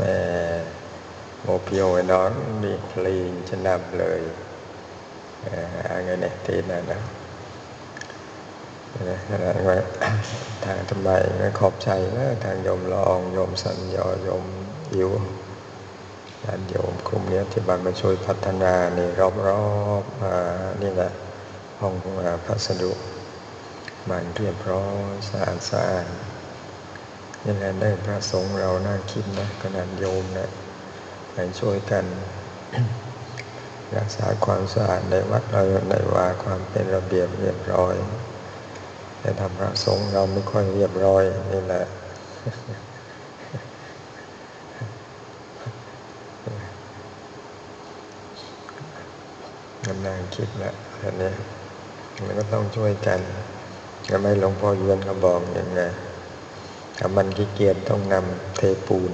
แม่โมเพียวไอ้น้องมีคลีนจะนำเลยเอ่ออะไรเนี่ยทีนั่นะนะนะว่าทางทำไมไม่ขอบใจนะทางโยมรองโยมสัญญาโยมอิวญาติโยมกลุ่มเนี้ยที่บันมาช่วยพัฒนานี่รอบๆมานี่แหละห้องพัสดุมันเรียบร้อยสะอาดสะอาด ยังไงได้พระสงฆ์เราน่าคิดนะขนาดโยมนะไปช่วยกัน รักษาความสะอาดในวัดเราในวาความเป็นระเบียบเรียบร้อย แต่ทำพระสงฆ์เราไม่ค่อยเรียบร้อยนี่แหละกำลังคิดแหละอันนี้มันก็ต้องช่วยกันทำไมหลวงพ่อเยือนก็บอกอย่างไง ถ้ามันขี้เกียจต้องนำเทปูน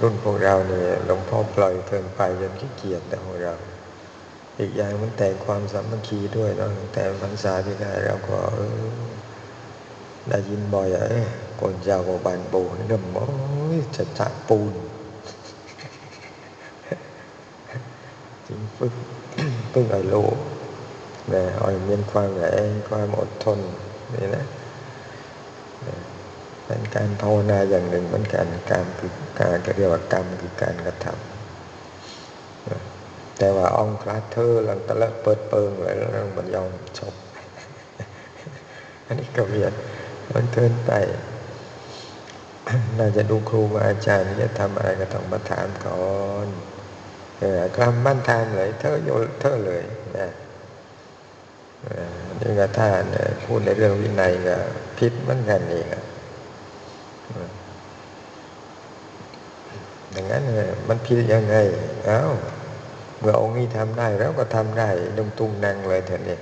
รุ่นพวกเราเนี่ยหลวงพ่อปล่อยเกินไปจนขี้เกียจแต่ของเรา อีกอย่างมันแต่งความสามัคคีด้วยเนาะแต่พรรษาที่ได้เราก็เออได้ยินบ่อยอะเอ้ยคนเจ้าก็บานปูนี่ก็โอ้ยจะจะปูนจริงฟึกฟึกไอ้โลกนะอ่อยเมียนความแรงความอดทน นี่นะนะเป็นการภาวนาอย่างหนึ่งเหมือนกันการคือการก็เรียกว่ากรรมคือการกระทำแต่ว่าอองคลาเธอร์ลังตะละเปิดเปิงไว้แล้วมันยอมจบอันนี้ก็เรียนมันเกินไปน่าจะดูครูอาจารย์จะทำอะไรก็ต้องมาถามก่อนเออกรรมมั่นทานเลยเธอโยเธอเลยนะเออนี่ก็ถ้าเนี่ย พูดในเรื่องวินัยก็ผิดเหมือนกันอีกอะดังนั้นมันผิดยังไง เอ้า เมื่อองค์นี้ทำได้เราก็ทำได้ลงตุ้งนั่งเลยเถอะเนี่ย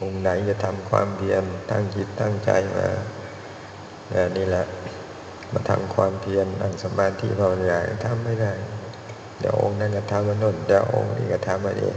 องค์ไหนจะทำความเพียรตั้งจิตตั้งใจมาเอ่อนี่แหละ มาทำความเพียรนั่งสมาธิภาวนาทำไม่ได้ เดี๋ยวองค์นั้นก็ทำมาโน่นเดี๋ยวองค์นี้ก็ทำมาเอง